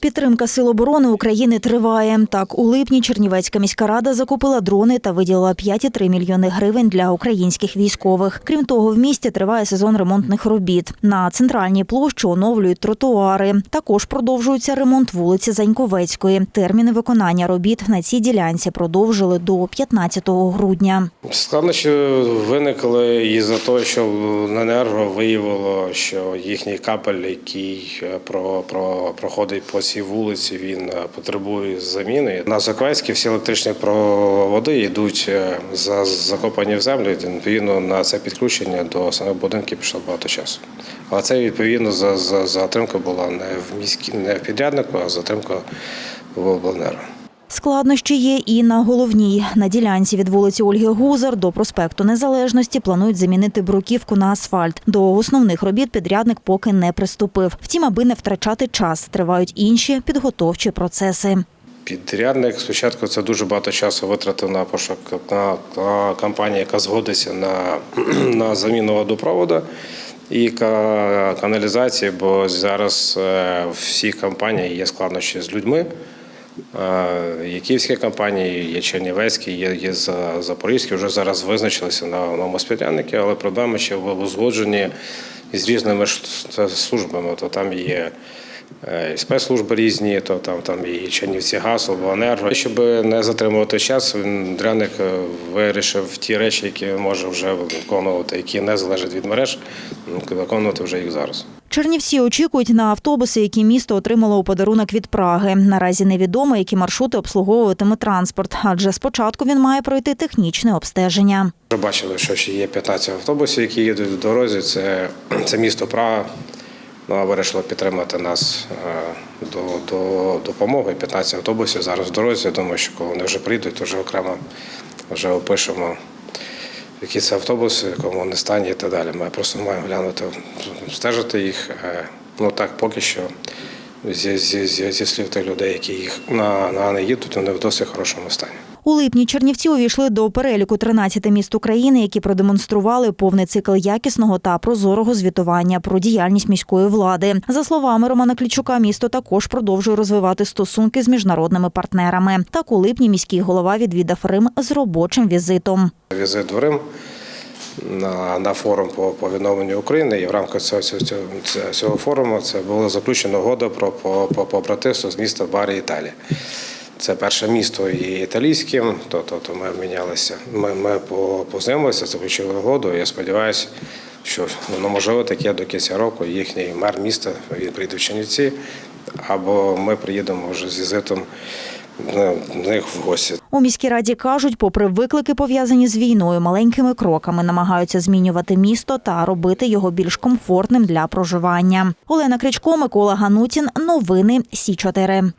Підтримка Сил оборони України триває. Так, у липні Чернівецька міська рада закупила дрони та виділила 5,3 мільйони гривень для українських військових. Крім того, в місті триває сезон ремонтних робіт. На центральній площі оновлюють тротуари. Також продовжується ремонт вулиці Заньковецької. Терміни виконання робіт на цій ділянці продовжили до 15 грудня. Складнощі виникли із-за того, що енерго виявило, що їхній капель, який про, про, проходить по цій вулиці, він е, потребує заміни. На Заквайській всі електричні проводи йдуть е, за закопані в землю. Відповідно, на це підключення до самих будинків пішло багато часу. Але це відповідно за, за, затримка була не в міській, не в підряднику, а затримка в обленерго. Складнощі є і на головній. На ділянці від вулиці Ольги Гузар до проспекту Незалежності планують замінити бруківку на асфальт. До основних робіт підрядник поки не приступив. Втім, аби не втрачати час, тривають інші підготовчі процеси. Підрядник спочатку це дуже багато часу витратив на пошук на, на компанію, яка згодиться на, на заміну водопроводу і каналізації, бо зараз е, в всіх компаніях є складнощі з людьми. Е, Є київські компанії, є чернівецькі, є, є запорізькі, вже зараз визначилися на новому співрядники, але проблеми ще в узгодженні з різними службами. То там є і спецслужби різні, то там, там і Чернівці газ, обленерго. Щоб не затримувати час, він дряник е, вирішив ті речі, які може вже виконувати, які не залежать від мереж, виконувати вже їх зараз. Чернівці очікують на автобуси, які місто отримало у подарунок від Праги. Наразі невідомо, які маршрути обслуговуватиме транспорт, адже спочатку він має пройти технічне обстеження. Бачили, що ще є 15 автобусів, які їдуть в дорозі. Це, це місто Прага. Ну, а вирішило підтримати нас е, до, до допомоги. 15 автобусів зараз в дорозі. Я думаю, що коли вони вже прийдуть, то вже окремо вже опишемо, які це автобуси, в якому вони стані і так далі. Ми просто маємо глянути, стежити їх. Е, Ну так, поки що зі, зі, зі, зі слів тих людей, які їх на, на не їдуть, вони в досить хорошому стані. У липні Чернівці увійшли до переліку 13 міст України, які продемонстрували повний цикл якісного та прозорого звітування про діяльність міської влади. За словами Романа Клічука, місто також продовжує розвивати стосунки з міжнародними партнерами. Так у липні міський голова відвідав Рим з робочим візитом. візит в Рим на, на форум по, по відновленню України. І в рамках цього, цього, цього, форуму це була заключена угода про по, по, по з міста Барі Італії. Це перше місто і італійським, то, то, то ми обмінялися. Ми, ми по- познайомилися, заключили угоду. Я сподіваюся, що воно можливо таке до кінця року. Їхній мер міста він прийде в Чернівці, або ми приїдемо вже з візитом ну, них в гості. У міській раді кажуть, попри виклики пов'язані з війною, маленькими кроками намагаються змінювати місто та робити його більш комфортним для проживання. Олена Кричко, Микола Ганутін. Новини Сі 4